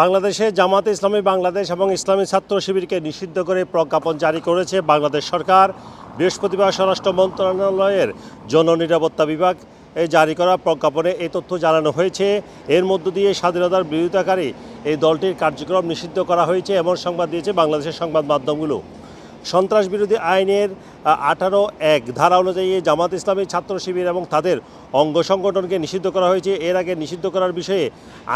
বাংলাদেশে জামাতে ইসলামী বাংলাদেশ এবং ইসলামী ছাত্র শিবিরকে নিষিদ্ধ করে প্রজ্ঞাপন জারি করেছে বাংলাদেশ সরকার। বৃহস্পতিবার স্বরাষ্ট্র মন্ত্রণালয়ের জননিরাপত্তা বিভাগ জারি করা প্রজ্ঞাপনে এই তথ্য জানানো হয়েছে। এর মধ্য দিয়ে স্বাধীনতার বিরোধিতাকারী এই দলটির কার্যক্রম নিষিদ্ধ করা হয়েছে, এমন সংবাদ দিয়েছে বাংলাদেশের সংবাদ মাধ্যমগুলো। সন্ত্রাস বিরোধী আইনের আঠারো এক ধারা অনুযায়ী জামাত ইসলামী ছাত্র শিবির এবং তাদের অঙ্গ সংগঠনকে নিষিদ্ধ করা হয়েছে। এর আগে নিষিদ্ধ করার বিষয়ে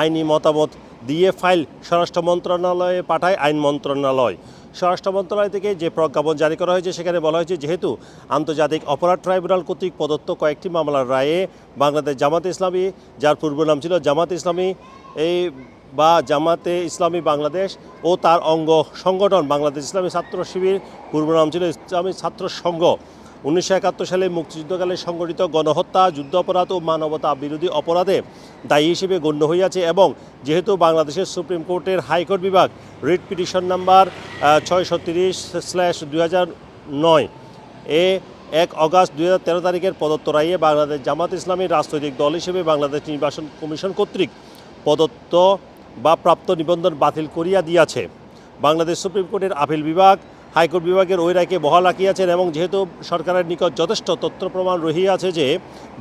আইনি মতামত দিয়ে ফাইল স্বরাষ্ট্র মন্ত্রণালয়ে পাঠায় আইন মন্ত্রণালয়। স্বরাষ্ট্র মন্ত্রণালয় থেকে যে প্রজ্ঞাপন জারি করা হয়েছে, সেখানে বলা হয়েছে, যেহেতু আন্তর্জাতিক অপরাধ ট্রাইব্যুনাল কর্তৃক প্রদত্ত কয়েকটি মামলার রায়ে বাংলাদেশ জামাত ইসলামী, যার পূর্ব নাম ছিল জামাত ইসলামী, এই বা জামাতে ইসলামী বাংলাদেশ ও তার অঙ্গ সংগঠন, বাংলাদেশ ইসলামী ছাত্র শিবির, পূর্ব নাম ছিল ইসলামী ছাত্র সংঘ। উনিশশো একাত্তর সালে মুক্তিযুদ্ধকালে সংগঠিত গণহত্যা, যুদ্ধাপরাধ ও মানবতা বিরোধী অপরাধে দায়ী হিসেবে গণ্য হইয়াছে এবং যেহেতু বাংলাদেশের সুপ্রিম কোর্টের হাইকোর্ট বিভাগ রিট পিটিশন নাম্বার ছয়শো তিরিশ স্ল্যাশ দুই নয় এ এক অগাস্ট দু হাজার তেরো তারিখের প্রদত্ত রায়ে বাংলাদেশ জামাত ইসলামী রাজনৈতিক দল হিসেবে বাংলাদেশ নির্বাচন কমিশন কর্তৃক প্রদত্ত বা প্রাপ্ত নিবন্ধন বাতিল করিয়া দিয়াছে। বাংলাদেশ সুপ্রিম কোর্টের আপিল বিভাগ, হাইকোর্ট বিভাগের ওই রায়কে বহাল রাখিয়াছেন এবং যেহেতু সরকারের নিকট যথেষ্ট তথ্য প্রমাণ রহিয়াছে যে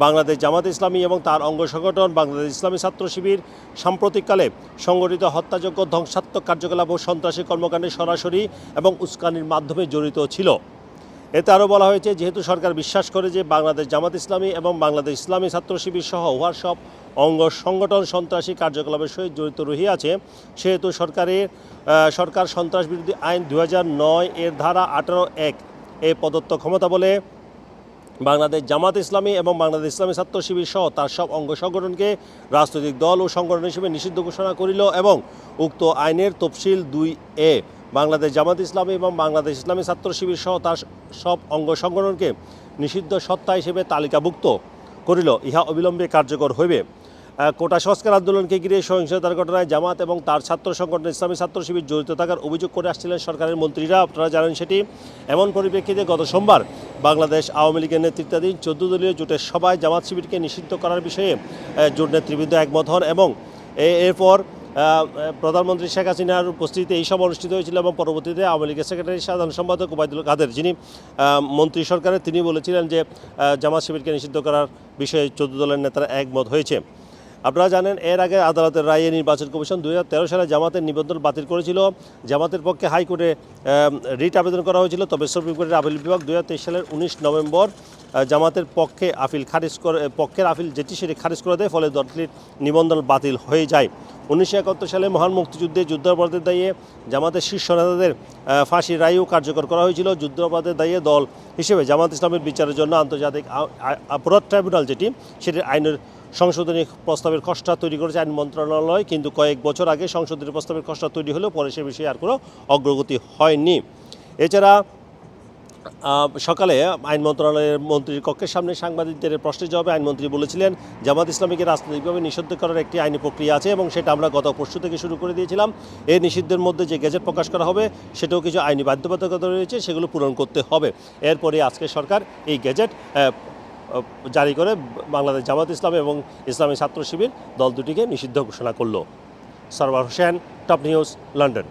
বাংলাদেশ জামাত ইসলামী এবং তার অঙ্গ সংগঠন বাংলাদেশ ইসলামী ছাত্র শিবির সাম্প্রতিককালে সংগঠিত হত্যাযোগ্য ধ্বংসাত্মক কার্যকলাপ ও সন্ত্রাসী কর্মকাণ্ডে সরাসরি এবং উস্কানির মাধ্যমে জড়িত ছিল। এতে আরও বলা হয়েছে, যেহেতু সরকার বিশ্বাস করে যে বাংলাদেশ জামাত ইসলামী এবং বাংলাদেশ ইসলামী ছাত্র শিবির সহ উহার সব অঙ্গ সংগঠন সন্ত্রাসী কার্যকলাপের সহিত জড়িত রহিয়াছে সেহেতু সরকারের সরকার সন্ত্রাস বিরোধী আইন দু এর ধারা আঠারো এক এ প্রদত্ত ক্ষমতা বলে বাংলাদেশ জামাত ইসলামী এবং বাংলাদেশ ইসলামী ছাত্র শিবির সহ তার সব অঙ্গ সংগঠনকে রাজনৈতিক দল ও সংগঠন হিসেবে নিষিদ্ধ ঘোষণা করিল এবং উক্ত আইনের তফসিল দুই এ বাংলাদেশ জামাত ইসলামী এবং বাংলাদেশ ইসলামী ছাত্র শিবির সহ তার সব অঙ্গ সংগঠনকে নিষিদ্ধ সত্তা হিসেবে তালিকাভুক্ত করিল। ইহা অবিলম্বে কার্যকর হইবে। কোটা সংস্কার আন্দোলনকে ঘিরে সহিংসতার ঘটনায় জামাত এবং তার ছাত্র সংগঠন ইসলামী ছাত্র শিবির জড়িত থাকার অভিযোগ করে আসছিলেন সরকারের মন্ত্রীরা। আপনারা জানেন সেটি। এমন পরিপ্রেক্ষিতে গত সোমবার বাংলাদেশ আওয়ামী লীগের নেতৃত্বাধীন চোদ্দ দলীয় জোটের সভায় জামাত শিবিরকে নিষিদ্ধ করার বিষয়ে জোট নেতৃবৃন্দ একমত হন এবং এরপর প্রধানমন্ত্রী শেখ হাসিনার উপস্থিতিতে এই সব অনুষ্ঠিত হয়েছিল এবং পরবর্তীতে আওয়ামী লীগের সেক্রেটারি সাধারণ সম্পাদক ওবায়দুল কাদের, যিনি মন্ত্রী সরকারের, তিনি বলেছিলেন যে জামাত শিবিরকে নিষিদ্ধ করার বিষয়ে চোদ্দ দলের নেতারা একমত হয়েছে। আপনারা জানেন, এর আগে আদালতের রায়ে নির্বাচন কমিশন দু হাজার তেরো সালে জামাতের নিবন্ধন বাতিল করেছিল। জামাতের পক্ষে হাইকোর্টে রিট আবেদন করা হয়েছিল, তবে সুপ্রিম কোর্টের আপিল বিভাগ দু হাজার তেইশ সালের উনিশ নভেম্বর জামাতের পক্ষে আপিল খারিজ করে পক্ষের আপিল যেটি সেটি খারিজ করে দেয়, ফলে দলটির নিবন্ধন বাতিল হয়ে যায়। উনিশশো একাত্তর সালে মহান মুক্তিযুদ্ধে যুদ্ধাপরাধের দায়ে জামাতের শীর্ষ নেতাদের ফাঁসির রায়ও কার্যকর করা হয়েছিল। যুদ্ধাপরাধের দায়ে দল হিসেবে জামাত ইসলামের বিচারের জন্য আন্তর্জাতিক অপরাধ ট্রাইব্যুনাল যেটি, সেটির আইনের সংশোধনী প্রস্তাবের খসড়া তৈরি করেছে আইন মন্ত্রণালয়। কিন্তু কয়েক বছর আগে সংশোধনী প্রস্তাবের খসড়া তৈরি হলেও পরে সে বিষয়ে আর কোনো অগ্রগতি হয়নি। এছাড়া সকালে আইন মন্ত্রণালয়ের মন্ত্রীর কক্ষের সামনে সাংবাদিকদের প্রশ্নের জবাবে আইনমন্ত্রী বলেছিলেন, জামাত ইসলামীকে রাজনৈতিকভাবে নিষিদ্ধ করার একটি আইনি প্রক্রিয়া আছে এবং সেটা আমরা গত পরশু থেকে শুরু করে দিয়েছিলাম। এই নিষিদ্ধের মধ্যে যে গেজেট প্রকাশ করা হবে, সেটাও কিছু আইনি বাধ্যবাধকতা রয়েছে, সেগুলো পূরণ করতে হবে। এরপরে আজকে সরকার এই গেজেট জারি করে বাংলাদেশ জামাত ইসলাম এবং ইসলামী ছাত্র শিবির দল দুটিকে নিষিদ্ধ ঘোষণা করল। Sarwar Hossain, top news, London.